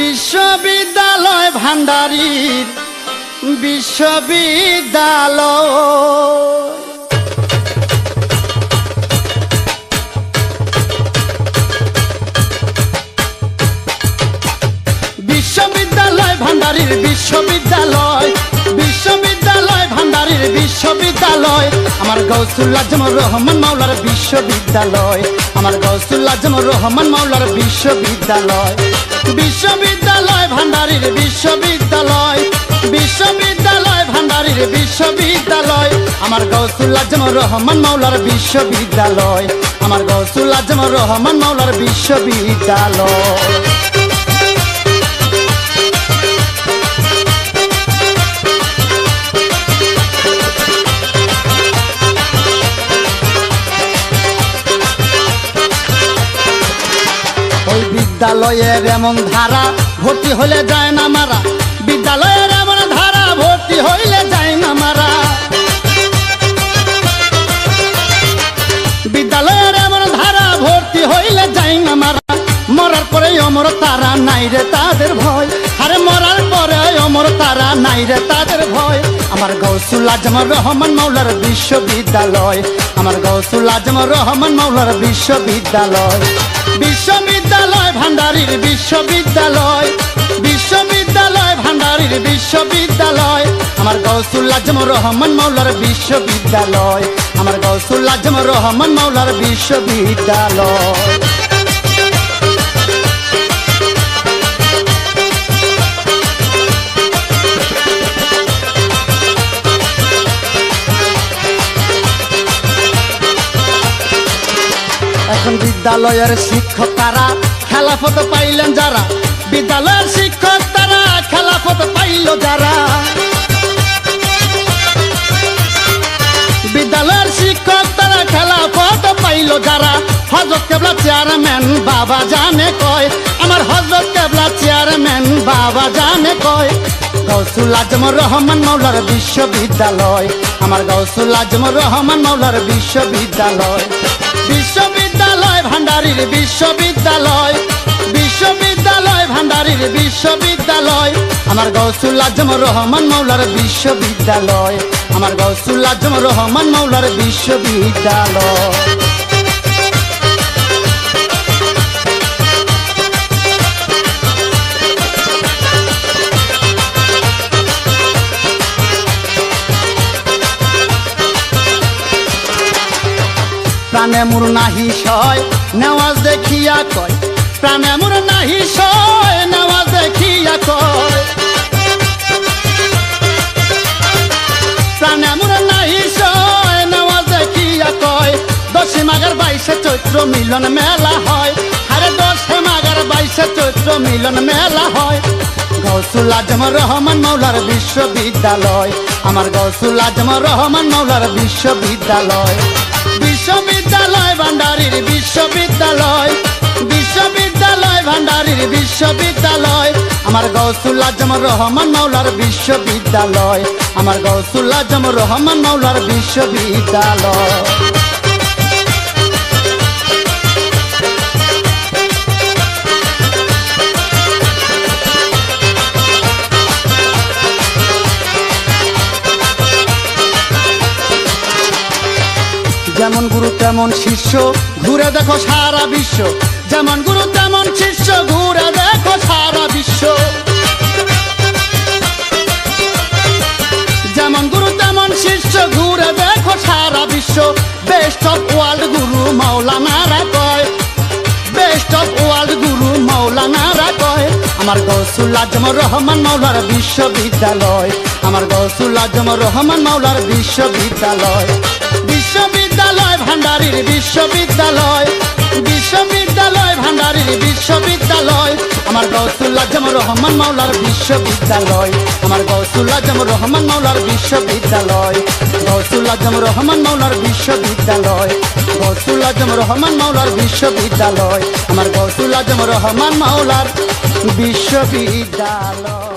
বিশ্ববিদ্যালয় ভান্ডারীর বিশ্ববিদ্যালয়। বিশ্ববিদ্যালয় ভান্ডারীর বিশ্ববিদ্যালয় বিশ্ববিদ্যালয় ভান্ডারীর বিশ্ববিদ্যালয়। আমার গৌসুল আজমর রহমান মাওলার বিশ্ববিদ্যালয়। আমার গৌসুল আজমর রহমান মাওলার বিশ্ববিদ্যালয়। বিশ্ববিদ্যালয় ভান্ডারীর বিশ্ববিদ্যালয়। বিশ্ববিদ্যালয় ভান্ডারীর বিশ্ববিদ্যালয়। আমার গৌসুল আজমর রহমান মাওলার বিশ্ববিদ্যালয়। আমার গৌসুল আজমর রহমান মাওলার বিশ্ববিদ্যালয়। বিদ্যালয়ের এমন ধারা ভর্তি হলে যায় না মারা। বিদ্যালয়ের এমন ধারা ভর্তি হইলে যায় না মারা। বিদ্যালয়ের এমন ধারা ভর্তি হইলে যায় না মারা। মরার পরে অমর তারা নাই রে তাদের ভয়। আরে মরার পরে অমর তারা নাই রে তাদের ভয়। আমার গৌসুল আজমর রহমান মাওলার বিশ্ববিদ্যালয়। আমার গৌসুল আজমর রহমান মাওলার বিশ্ববিদ্যালয়। বিশ্ববিদ্যালয় ভান্ডারীর বিশ্ববিদ্যালয়। বিশ্ববিদ্যালয়, ভান্ডারীর বিশ্ববিদ্যালয়। আমার গৌসুল আজমর রহমান মাওলার বিশ্ববিদ্যালয়। আমার গৌসুল আজমর রহমান মাওলার বিশ্ববিদ্যালয়। এখন বিদ্যালয়ের শিক্ষক তারা খেলাফত পাইলেন যারা। বিদ্যালয়ের শিক্ষক তারা খেলাফত পাইল যারা। বিদ্যালয়ের শিক্ষক তারা খেলাফত পাইল যারা। হজরত কেবলা চেয়ারম্যান, বাবা জানে কয়। আমার হজরত কেবলা চেয়ারম্যান, বাবা জানে কয়। গৌসুল আজমর রহমান মৌলার বিশ্ববিদ্যালয়। আমার গৌসুল আজমর রহমান মৌলার বিশ্ববিদ্যালয়। বিশ্ববিদ্যালয় ভান্ডারীর বিশ্ববিদ্যালয় বিশ্ববিদ্যালয়, ভান্ডারীর বিশ্ববিদ্যালয়। আমার গৌসুল আজম রহমান মৌলার বিশ্ববিদ্যালয়। আমার গৌসুল আজম রহমান মৌলার বিশ্ববিদ্যালয়। প্রাণে মুর নাহি সয়, নেওয়াজ দেখিয়া কয়, প্রাণে মুর নাহি সয়, নেওয়াজ দেখিয়া কয়। প্রাণে মুর নাহি সয়, নেওয়াজ দেখিয়া কয়, দশে মাগার বাইশে চৈত্র মিলন মেলা হয়। আরে দশে মাগার বাইশে চৈত্র মিলন মেলা হয়। গৌসুল আজম রহমান মৌলার বিশ্ববিদ্যালয়, আমার গৌসুল আজম রহমান মৌলার বিশ্ববিদ্যালয়। বিশ্ববিদ্যালয় ভান্ডারীর বিশ্ববিদ্যালয় বিশ্ববিদ্যালয় ভান্ডারীর বিশ্ববিদ্যালয়। আমার গৌসুল আজম রহমান মৌলার বিশ্ববিদ্যালয়, আমার গৌসুল আজম রহমান মৌলার বিশ্ববিদ্যালয়। তেমন শিষ্য, ঘুরে দেখো সারা বিশ্ব। যেমন গুরু, তেমন শিষ্য, ঘুরে দেখো সারা বিশ্ব। যেমন গুরু, তেমন শিষ্য, ঘুরে দেখো সারা বিশ্ব। বেস্ট অফ ওয়ার্ল্ড গুরু মাওলানারা কয়। বেস্ট অফ ওয়ার্ল্ড গুরু মাওলানারা কয়। আমার গৌসুল আজম রহমান মাওলার বিশ্ববিদ্যালয়। আমার গৌসুল আজম রহমান মাওলার বিশ্ববিদ্যালয় বিশ্ববিদ্যালয়। ভান্ডারীর বিশ্ববিদ্যালয় বিশ্ববিদ্যালয়, ভান্ডারীর বিশ্ববিদ্যালয়। আমার গৌসুল আজম রহমান মাওলার বিশ্ববিদ্যালয়, আমার গৌসুল আজম রহমান মাওলার বিশ্ববিদ্যালয় গৌসুল আজম রহমান মাওলার বিশ্ববিদ্যালয় গৌসুল আজম রহমান মাওলার বিশ্ববিদ্যালয়, আমার গৌসুল আজম রহমান মাওলার বিশ্ববিদ্যালয়।